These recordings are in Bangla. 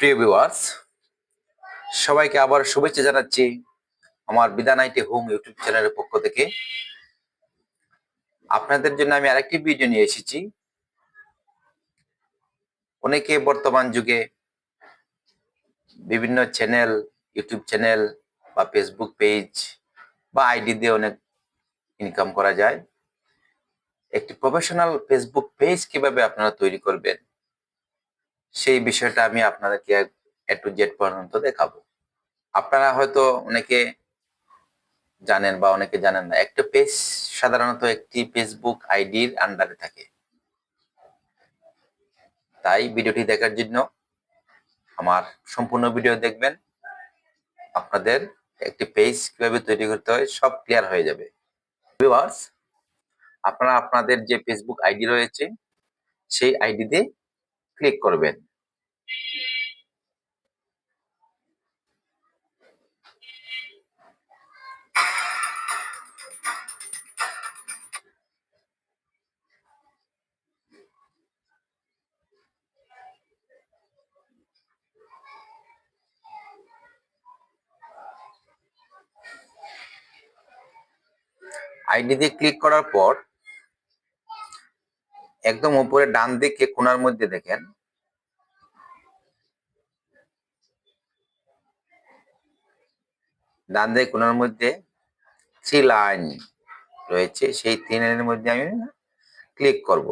প্রিয় ভিউয়ার্স সবাইকে আবার শুভেচ্ছা জানাচ্ছি আমার বিধান আইটি হোম ইউটিউব চ্যানেলের পক্ষ থেকে। আপনাদের জন্য আমি আরেকটি ভিডিও নিয়ে এসেছি। অনেকে বর্তমান যুগে বিভিন্ন চ্যানেল ইউটিউব চ্যানেল বা ফেসবুক পেজ বা আইডি দিয়ে অনেক ইনকাম করা যায়। একটি প্রফেশনাল ফেসবুক পেজ কীভাবে আপনারা তৈরি করবেন? সেই বিষয়টা আমি আপনাদেরকে এ টু জেড পর্যন্ত দেখাবো। আপনারা হয়তো অনেকে জানেন বা অনেকে জানেন না, একটা পেজ সাধারণত একটি ফেসবুক আইডির আন্ডারে থাকে। তাই ভিডিওটি দেখার জন্য আমার সম্পূর্ণ ভিডিও দেখবেন। আপনাদের একটি পেজ কীভাবে তৈরি করতে হয় সব ক্লিয়ার হয়ে যাবে। আপনারা আপনাদের যে ফেসবুক আইডি রয়েছে, সেই আইডিতে ক্লিক করবেন। আইডি দিয়ে ক্লিক করার পর একদম উপরে ডান দিকে কোনার মধ্যে দেখেন। ডান দিকে কোনার মধ্যে থ্রি লাইন রয়েছে, সেই তিন লাইনের মধ্যে আমি ক্লিক করব।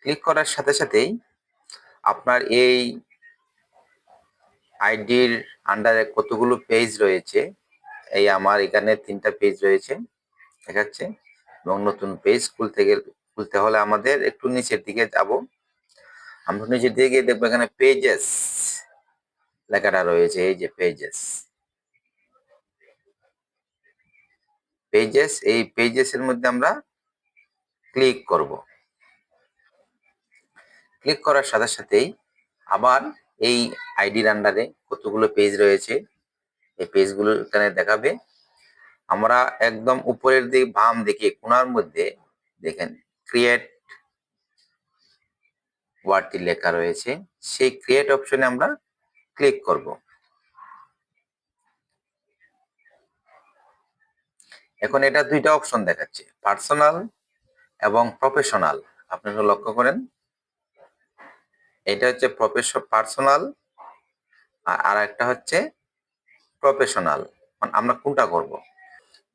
ক্লিক করার সাথে সাথেই আপনার এই আইডির আন্ডারে কতগুলো পেজ রয়েছে, এই আমার এখানে তিনটা পেজ রয়েছে, দেখাচ্ছে। এবং নতুন পেজ খুলতে গেলে, খুলতে হলে আমাদের একটু নিচের দিকে যাব। আমরা নিচের দিকে গিয়ে দেখব এখানে পেজেস লেখাটা রয়েছে, এই যে পেজেস পেজেস এই পেজেস এর মধ্যে আমরা ক্লিক করব। ক্লিক করার সাথে সাথেই আবার এই আইডির আন্ডারে কতগুলো পেজ রয়েছে, এই পেজগুলো এখানে দেখাবে। আমরা একদম উপরের দিকে, বাম দিকে, কোনার মধ্যে দেখেন ক্রিয়েট ওয়ার্ডটি লেখা রয়েছে। সেই ক্রিয়েট অপশনে আমরা ক্লিক করব। এখন এটা দুইটা অপশন দেখাচ্ছে পার্সোনাল এবং প্রফেশনাল আপনারা লক্ষ্য করেন, এটা হচ্ছে পার্সোনাল আর একটা হচ্ছে প্রফেশনাল আমরা কোনটা করব?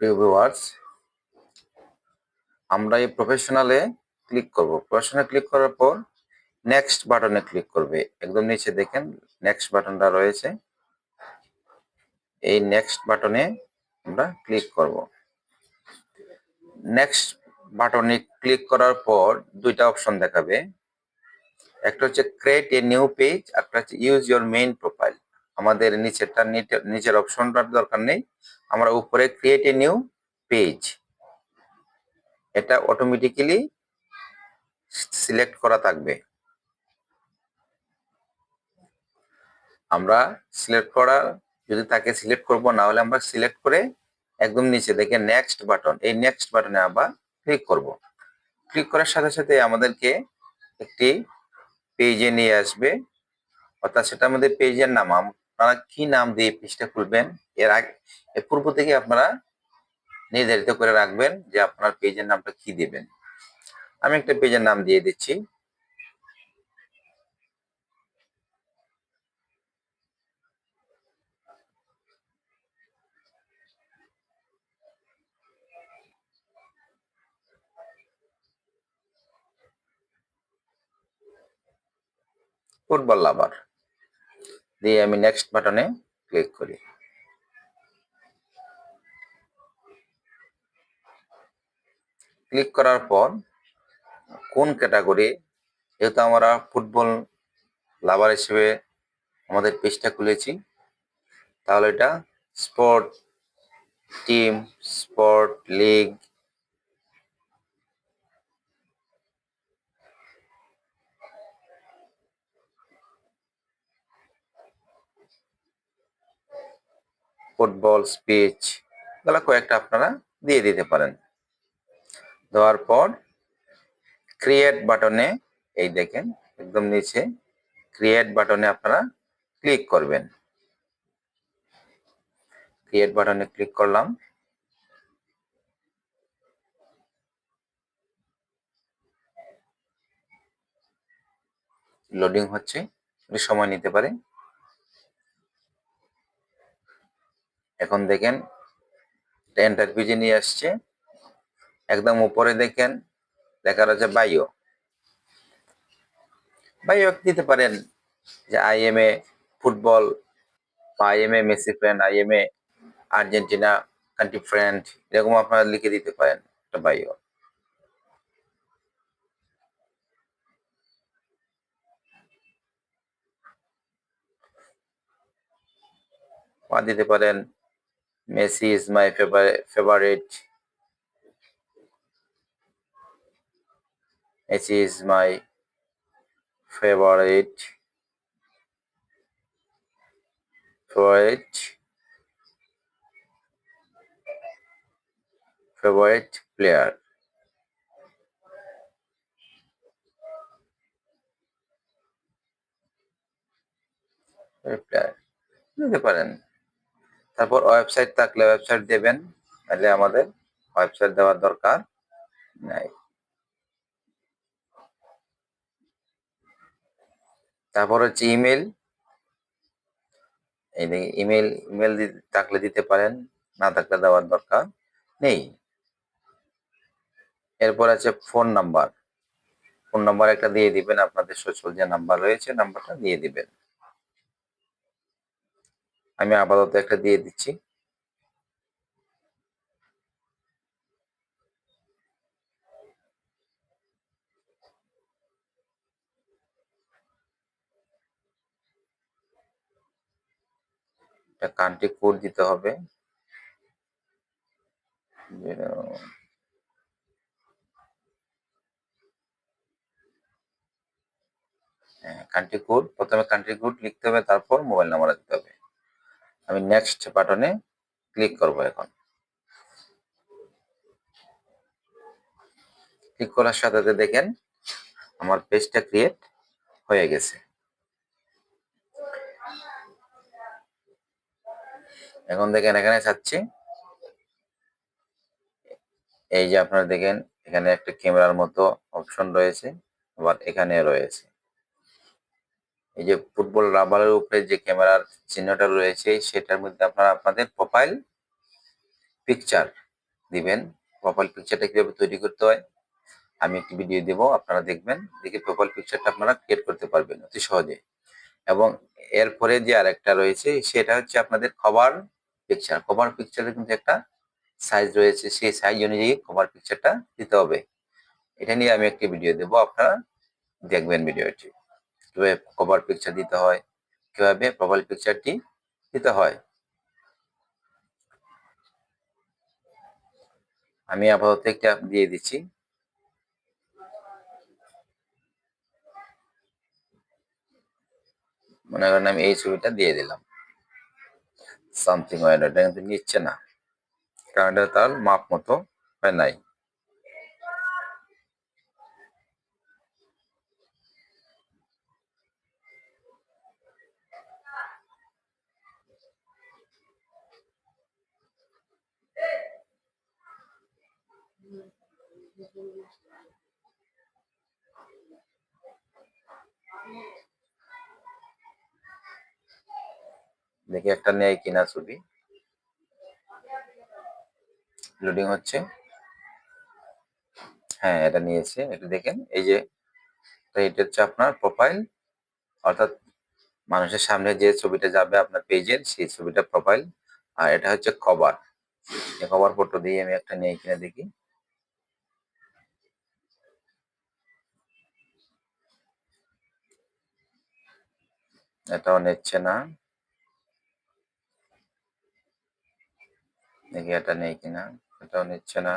প্রিয় ভিউয়ার্স আমরা এই প্রফেশনালে ক্লিক করব। প্রফেশনাল ক্লিক করার পর নেক্সট বাটনে ক্লিক করবে। একদম নিচে দেখেন নেক্সট বাটনটা রয়েছে। এই নেক্সট বাটনে আমরা ক্লিক করব। নেক্সট বাটনে ক্লিক করার পর দুইটা অপশন দেখাবে। একটা হচ্ছে ক্রিয়েট এ নিউ পেজ একটা হচ্ছে ইউজ ইউর মেইন প্রোফাইল আমাদের নিচেরটা নিচের অপশনটার দরকার নেই। আমরা উপরে ক্রিয়েট এ নিউ পেজ এটা অটোমেটিক্যালি সিলেক্ট করা থাকবে। আমরা সিলেক্ট করা, যদি তাকে সিলেক্ট করব না হলে আমরা সিলেক্ট করে একদম নিচে দেখে নেক্সট বাটন এই নেক্সট বাটনে আবার ক্লিক করব। ক্লিক করার সাথে সাথে আমাদেরকে একটি পেজে নিয়ে আসবে। অর্থাৎ সেটা আমাদের পেজের নাম। আপনারা কি নাম দিয়ে পেজটা খুলবেন? এর আগে, এর পূর্ব থেকে আপনারা নির্ধারিত করে রাখবেন যে আপনার পেজের নামটা কি দেবেন। আমি একটা পেজের নাম দিয়ে দিচ্ছি। Football lover. দিয়ে আমি নেক্সট বাটনে ক্লিক করি। ক্লিক করার পর কোন ক্যাটাগরি যেহেতু আমরা ফুটবল লাভার হিসেবে আমাদের পেজটা খুলেছি, তাহলে এটা sport team sport league football, speech, এগুলো কয়েকটা আপনারা দিয়ে দিতে পারেন। দেওয়ার পর ক্রিয়েট বাটনে এই দেখেন, একদম নিচে ক্রিয়েট বাটনে আপনারা ক্লিক করবেন। ক্রিয়েট বাটনে ক্লিক করলাম। লোডিং হচ্ছে, একটু সময় নিতে পারে। এখন দেখেন এন্টার পেজে নিয়ে আসছে। একদম উপরে দেখেন, লেখা রয়েছে বায়ো। বায়ো দিতে পারেন যে আই এম এ ফুটবল বা I am a Messi friend I am a Argentina country friend এরকম আপনারা লিখে দিতে পারেন একটা বায়ো। দিতে পারেন Messi is my favourite Messi is my favourite favourite favourite player player নিতে পারেন তারপর ওয়েবসাইট থাকলে ওয়েবসাইট দেবেন তাহলে আমাদের ওয়েবসাইট দেওয়ার দরকার নাই। তারপর হচ্ছে ইমেল ইমেল ইমেল থাকলে দিতে পারেন, না থাকলে দেওয়ার দরকার নেই। এরপর আছে ফোন নাম্বার ফোন নাম্বার একটা দিয়ে দিবেন, আপনাদের সোশ্যাল যে নাম্বার রয়েছে নাম্বারটা দিয়ে দিবেন। আমি আপাতত একটা দিয়ে দিচ্ছি। কান্ট্রি কোড দিতে হবে। কান্ট্রি কোড, প্রথমে কান্ট্রি কোড লিখতে হবে, তারপর মোবাইল নাম্বার দিতে হবে। আমি নেক্সট বাটনে ক্লিক করব এখন। ক্লিক করার সাথে সাথে দেখেন, আমার পেজটা ক্রিয়েট হয়ে গেছে। এখন দেখেন, এখানে চাচ্ছি, এই যে আপনারা দেখেন, এখানে একটা ক্যামেরার মতো অপশন রয়েছে, আবার এখানে রয়েছে। এই যে ফুটবল রাবারের উপরে যে ক্যামেরার চিহ্নটা রয়েছে, সেটার মধ্যে আপনারা আপনাদের প্রোফাইল পিকচার দিবেন। প্রোফাইল পিকচারটা কীভাবে তৈরি করতে হয়, আমি একটি ভিডিও দেব, আপনারা দেখবেন, দেখে প্রোফাইল পিকচারটা আপনারা ক্রিয়েট করতে পারবেন অতি সহজে। এবং এরপরে যে আরেকটা রয়েছে, সেটা হচ্ছে আপনাদের কভার পিকচার কভার পিকচারের কিন্তু একটা সাইজ রয়েছে, সেই সাইজ অনুযায়ী কভার পিকচারটা দিতে হবে। এটা নিয়ে আমি একটি ভিডিও দেব, আপনারা দেখবেন ভিডিওটি কীভাবে কভার পিকচার দিতে হয়, কীভাবে প্রোফাইল পিকচারটি দিতে হয়। আমি আপাতত একটা দিয়ে দিচ্ছি। মনে করেন আমি এই ছবিটা দিয়ে দিলাম। সামথিং ওয়েড এটা কিন্তু নিচ্ছে না। কারণ এটা তার মাপ মতো হয় নাই। দেখি একটা নেয় কিনা ছবি। লোডিং হচ্ছে। হ্যাঁ এটা নিয়েছে। এটা দেখেন, এই যে এটা হচ্ছে আপনার প্রোফাইল অর্থাৎ মানুষের সামনে যে ছবিটা যাবে আপনার পেজের সেই ছবিটা প্রোফাইল আর এটা হচ্ছে কভার কভার ফটো দিয়ে আমি একটা নিয়ে কিনে দেখি। এটাও নিচ্ছে না। দেখি এটা নেই কিনা এটাও নিচ্ছে না।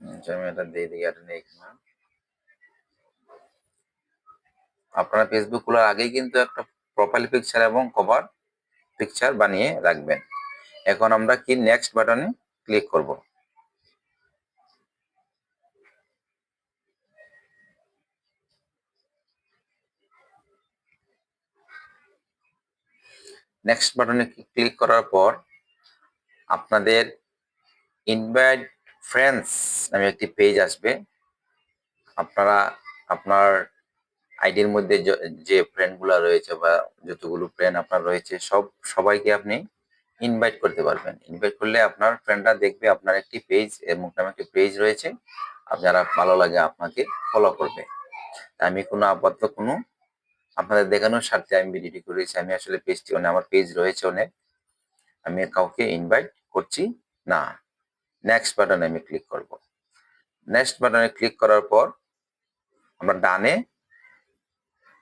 আচ্ছা, এটা দিয়ে দিই এটা নেই কিনা। আপনারা ফেসবুক খোলার আগেই কিন্তু একটা প্রোফাইল পিকচার এবং কভার পিকচার বানিয়ে রাখবেন। এখন আমরা কি নেক্সট বাটনে ক্লিক করব? নেক্সট বাটনে ক্লিক করার পর আপনাদের ইনভাইট ফ্রেন্ডস নামে একটি পেজ আসবে। আপনারা আপনার আইডির মধ্যে য- ফ্রেন্ডগুলো রয়েছে বা যতগুলো ফ্রেন্ড আপনার রয়েছে, সব, সবাইকে আপনি ইনভাইট করতে পারবেন। ইনভাইট করলে আপনার ফ্রেন্ডরা দেখবে আপনার একটি পেজ এবং নামে একটি পেজ রয়েছে। আপনারা ভালো লাগে আপনাকে ফলো করবে। আমি কোনো আপাতত কোনো আপনাদের দেখানোর স্বার্থে আমি ভিডিওটি করেছি। আমি আসলে পেজটি অনেক আমার পেজ রয়েছে অনেক। আমি কাউকে ইনভাইট করছি না। নেক্সট বাটনে আমি ক্লিক করব। নেক্সট বাটনে ক্লিক করার পর আমরা ডানে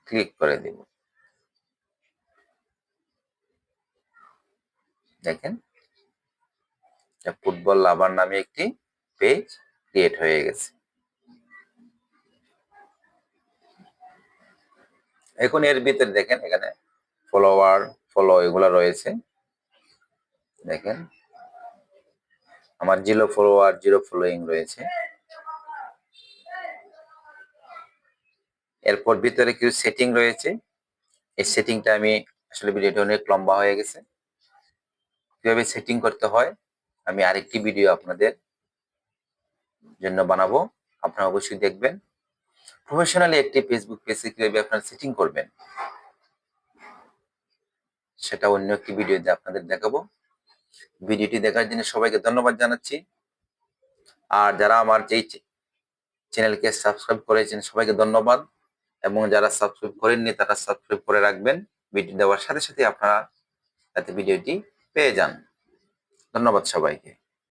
ক্লিক করে দেব। দেখেন ফুটবল লাভার নামে একটি পেজ ক্রিয়েট হয়ে গেছে। এখন এর ভিতরে দেখেন, এখানে ফলোয়ার ফলো এগুলো রয়েছে। দেখেন, আমার জিরো ফলোয়ার জিরো ফলোয়িং রয়েছে। এরপর ভিতরে কিছু সেটিং রয়েছে। এই সেটিংটা আমি আসলে ভিডিওটা অনেক লম্বা হয়ে গেছে। কীভাবে সেটিং করতে হয়, আমি আরেকটি ভিডিও আপনাদের জন্য বানাবো। আপনারা অবশ্যই দেখবেন। প্রফেশনালি একটি ফেসবুক পেজে কীভাবে আপনারা সেটিং করবেন, সেটা অন্য একটি ভিডিওতে আপনাদের দেখাবো। ভিডিওটি দেখার জন্য সবাইকে ধন্যবাদ জানাচ্ছি। আর যারা আমার যেই চ্যানেলকে সাবস্ক্রাইব করেছেন, সবাইকে ধন্যবাদ। এবং যারা সাবস্ক্রাইব করেননি, তারা সাবস্ক্রাইব করে রাখবেন। ভিডিও দেওয়ার সাথে সাথে আপনারা যাতে ভিডিওটি পেয়ে যান। ধন্যবাদ সবাইকে।